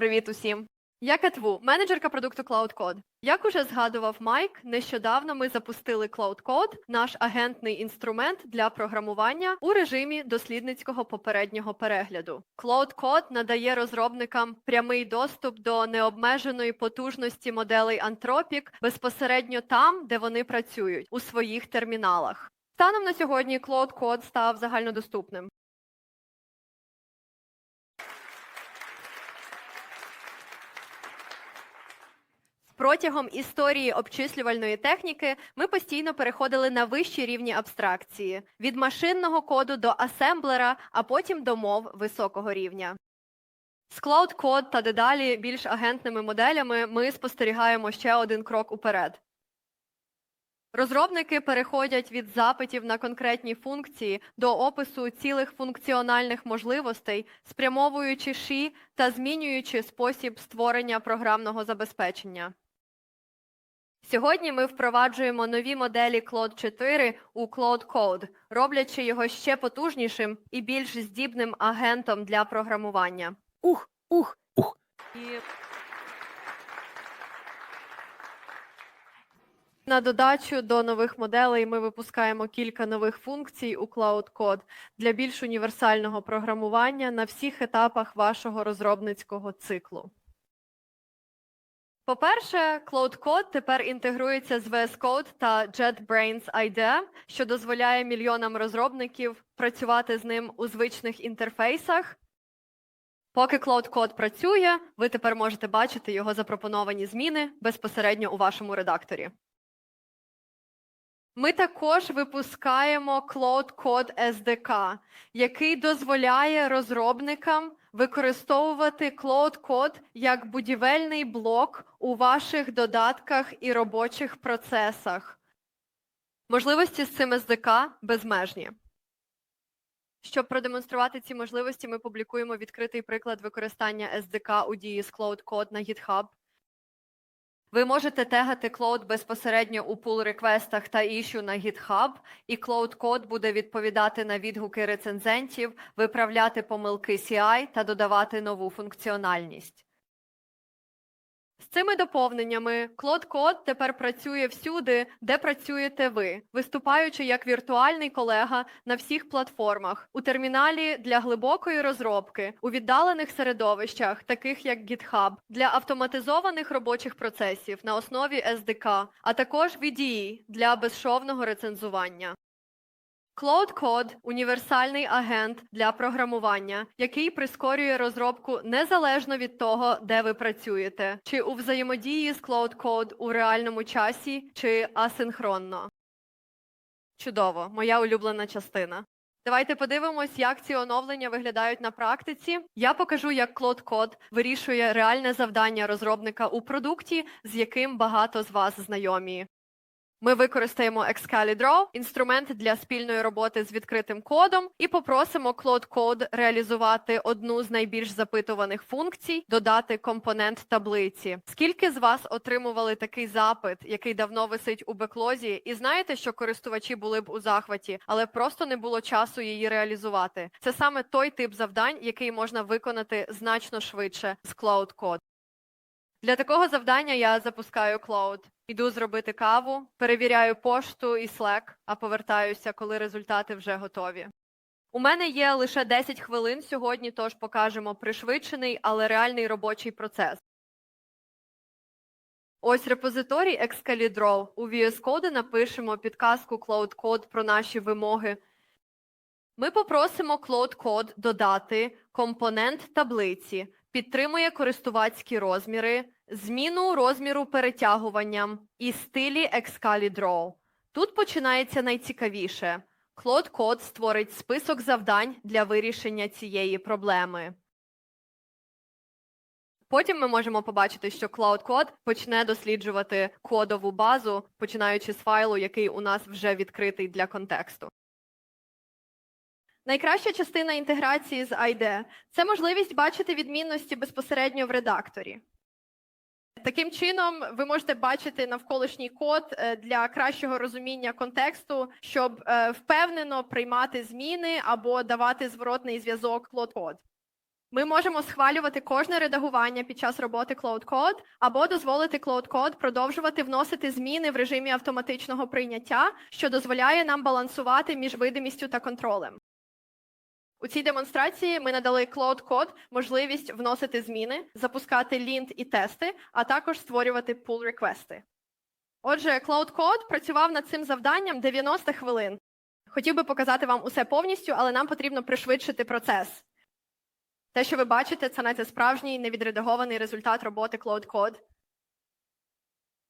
Привіт усім! Я Катву, менеджерка продукту Cloud Code. Як уже згадував Майк, нещодавно ми запустили Cloud Code, наш агентний інструмент для програмування у режимі дослідницького попереднього перегляду. Cloud Code надає розробникам прямий доступ до необмеженої потужності моделей Anthropic безпосередньо там, де вони працюють, у своїх терміналах. Станом на сьогодні Cloud Code став загальнодоступним. Протягом історії обчислювальної техніки ми постійно переходили на вищі рівні абстракції від машинного коду до асемблера, а потім до мов високого рівня. З Cloud Code та дедалі більш агентними моделями ми спостерігаємо ще один крок уперед. Розробники переходять від запитів на конкретні функції до опису цілих функціональних можливостей, спрямовуючи ші та змінюючи спосіб створення програмного забезпечення. Сьогодні ми впроваджуємо нові моделі Claude 4 у Claude Code, роблячи його ще потужнішим і більш здібним агентом для програмування. Ух, ух, ух. І на додачу до нових моделей ми випускаємо кілька нових функцій у Cloud Code для більш універсального програмування на всіх етапах вашого розробницького циклу. По-перше, Cloud Code тепер інтегрується з VS Code та JetBrains IDE, що дозволяє мільйонам розробників працювати з ним у звичних інтерфейсах. Поки Cloud Code працює, ви тепер можете бачити його запропоновані зміни безпосередньо у вашому редакторі. Ми також випускаємо Cloud Code SDK, який дозволяє розробникам використовувати Cloud Code як будівельний блок у ваших додатках і робочих процесах. Можливості з цим SDK безмежні. Щоб продемонструвати ці можливості, ми публікуємо відкритий приклад використання SDK у дії з Cloud Code на GitHub. Ви можете тегати Cloud безпосередньо у пул реквестах та іщу на GitHub, і Cloud Code буде відповідати на відгуки рецензентів, виправляти помилки CI та додавати нову функціональність. З цими доповненнями Cloud Code тепер працює всюди, де працюєте ви, виступаючи як віртуальний колега на всіх платформах, у терміналі для глибокої розробки, у віддалених середовищах, таких як GitHub, для автоматизованих робочих процесів на основі SDK, а також VDE для безшовного рецензування. Cloud Code – універсальний агент для програмування, який прискорює розробку незалежно від того, де ви працюєте, чи у взаємодії з Cloud Code у реальному часі, чи асинхронно. Чудово, моя улюблена частина. Давайте подивимось, як ці оновлення виглядають на практиці. Я покажу, як Cloud Code вирішує реальне завдання розробника у продукті, з яким багато з вас знайомі. Ми використаємо Excalidraw, інструмент для спільної роботи з відкритим кодом, і попросимо Cloud Code реалізувати одну з найбільш запитуваних функцій додати компонент таблиці. Скільки з вас отримували такий запит, який давно висить у беклозі, і знаєте, що користувачі були б у захваті, але просто не було часу її реалізувати? Це саме той тип завдань, який можна виконати значно швидше з Cloud Code. Для такого завдання я запускаю Cloud. Іду зробити каву, перевіряю пошту і Slack, а повертаюся, коли результати вже готові. У мене є лише 10 хвилин сьогодні, тож покажемо пришвидшений, але реальний робочий процес. Ось репозиторій Excalidraw. У VS Code напишемо підказку Cloud Code про наші вимоги. Ми попросимо Cloud Code додати компонент таблиці, підтримує користувацькі розміри, зміну розміру перетягуванням і стилі Excalidraw. Тут починається найцікавіше. Cloud Code створить список завдань для вирішення цієї проблеми. Потім ми можемо побачити, що Cloud Code почне досліджувати кодову базу, починаючи з файлу, який у нас вже відкритий для контексту. Найкраща частина інтеграції з IDE – це можливість бачити відмінності безпосередньо в редакторі. Таким чином, ви можете бачити навколишній код е, для кращого розуміння контексту, щоб е, впевнено приймати зміни або давати зворотний зв'язок Cloud Code. Ми можемо схвалювати кожне редагування під час роботи Cloud Code або дозволити Cloud Code продовжувати вносити зміни в режимі автоматичного прийняття, що дозволяє нам балансувати між видимістю та контролем. У цій демонстрації ми надали Cloud Code можливість вносити зміни, запускати лінт і тести, а також створювати pull реквести. Отже, Cloud Code працював над цим завданням 90 хвилин. Хотів би показати вам усе повністю, але нам потрібно пришвидшити процес. Те, що ви бачите, це наче справжній невідредагований результат роботи Cloud Code.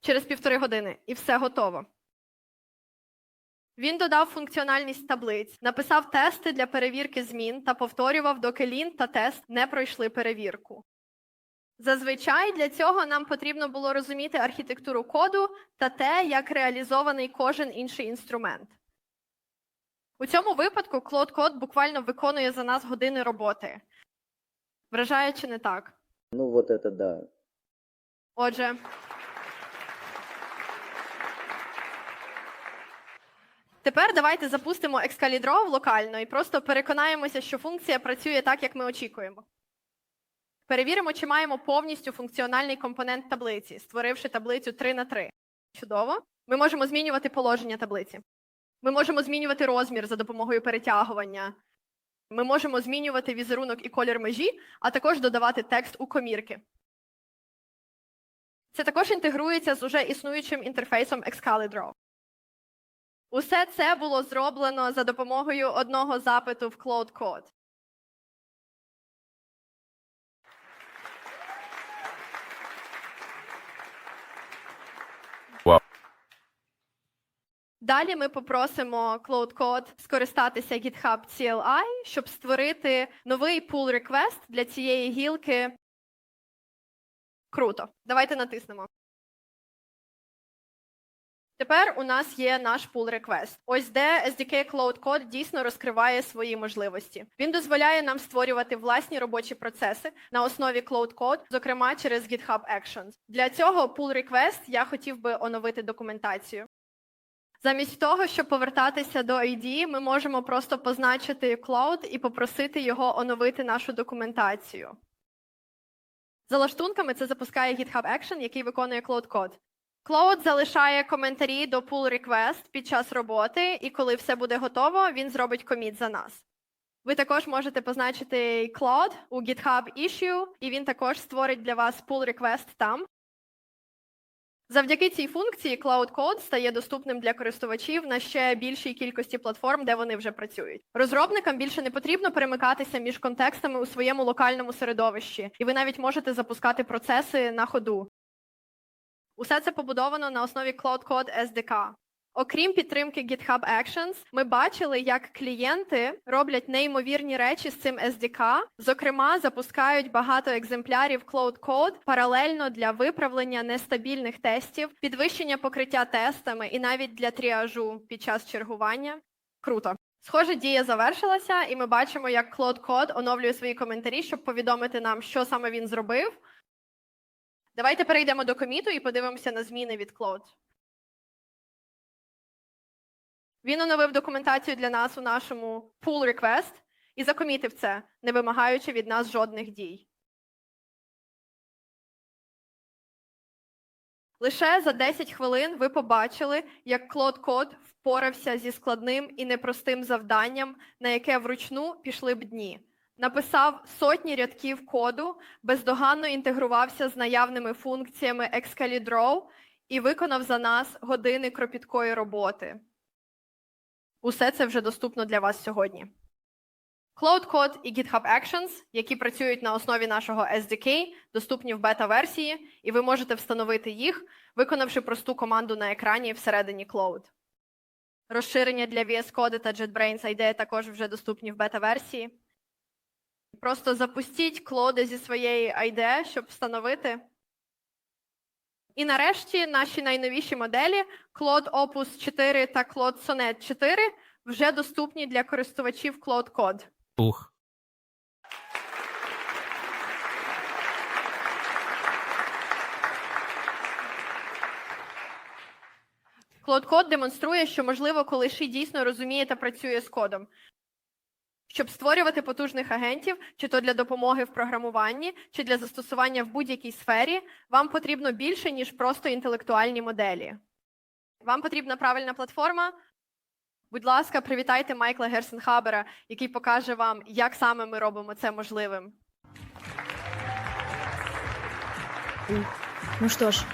Через півтори години, і все готово. Він додав функціональність таблиць, написав тести для перевірки змін та повторював, доки лін та тест не пройшли перевірку. Зазвичай для цього нам потрібно було розуміти архітектуру коду та те, як реалізований кожен інший інструмент. У цьому випадку Cloud Code буквально виконує за нас години роботи. Вражає чи не так? Ну вот это да. Отже. Тепер давайте запустимо Excalibur локально і просто переконаємося, що функція працює так, як ми очікуємо. Перевіримо, чи маємо повністю функціональний компонент таблиці, створивши таблицю 3 на 3. Чудово. Ми можемо змінювати положення таблиці. Ми можемо змінювати розмір за допомогою перетягування. Ми можемо змінювати візерунок і колір межі, а також додавати текст у комірки. Це також інтегрується з уже існуючим інтерфейсом Excalibur. Усе це було зроблено за допомогою одного запиту в Cloud Code. Далі ми попросимо Cloud Code скористатися GitHub CLI, щоб створити новий pull request для цієї гілки. Круто. Давайте натиснемо. Тепер у нас є наш pull request. Ось де SDK Cloud Code дійсно розкриває свої можливості. Він дозволяє нам створювати власні робочі процеси на основі Cloud Code, зокрема через GitHub Actions. Для цього pull request я хотів би оновити документацію. Замість того, щоб повертатися до ID, ми можемо просто позначити Cloud і попросити його оновити нашу документацію. За лаштунками це запускає GitHub Action, який виконує Cloud Code. Cloud залишає коментарі до pull request під час роботи, і коли все буде готово, він зробить коміт за нас. Ви також можете позначити Cloud у GitHub Issue, і він також створить для вас pull request там. Завдяки цій функції Cloud Code стає доступним для користувачів на ще більшій кількості платформ, де вони вже працюють. Розробникам більше не потрібно перемикатися між контекстами у своєму локальному середовищі, і ви навіть можете запускати процеси на ходу. Усе це побудовано на основі Cloud Code SDK. Окрім підтримки GitHub Actions, ми бачили, як клієнти роблять неймовірні речі з цим SDK, зокрема, запускають багато екземплярів Cloud Code паралельно для виправлення нестабільних тестів, підвищення покриття тестами і навіть для тріажу під час чергування. Круто. Схоже, дія завершилася, і ми бачимо, як Cloud Code оновлює свої коментарі, щоб повідомити нам, що саме він зробив. Давайте перейдемо до коміту і подивимося на зміни від Cloud. Він оновив документацію для нас у нашому pull request і закомітив це, не вимагаючи від нас жодних дій. Лише за 10 хвилин ви побачили, як Cloud Code впорався зі складним і непростим завданням, на яке вручну пішли б дні. Написав сотні рядків коду, бездоганно інтегрувався з наявними функціями Excalibur і виконав за нас години кропіткої роботи. Усе це вже доступно для вас сьогодні. Cloud Code і GitHub Actions, які працюють на основі нашого SDK, доступні в бета-версії, і ви можете встановити їх, виконавши просту команду на екрані всередині Cloud. Розширення для VS Code та JetBrains IDE також вже доступні в бета-версії. Просто запустіть клоди зі своєї IDE, щоб встановити. І нарешті наші найновіші моделі Claude Opus 4 та Claude Sonnet 4 вже доступні для користувачів Cloud Code. Ух. Cloud Code демонструє, що можливо, коли Ши дійсно розуміє та працює з кодом. Щоб створювати потужних агентів, чи то для допомоги в програмуванні, чи для застосування в будь-якій сфері, вам потрібно більше, ніж просто інтелектуальні моделі. Вам потрібна правильна платформа. Будь ласка, привітайте Майкла Герсенхабера, який покаже вам, як саме ми робимо це можливим. Ну что ж,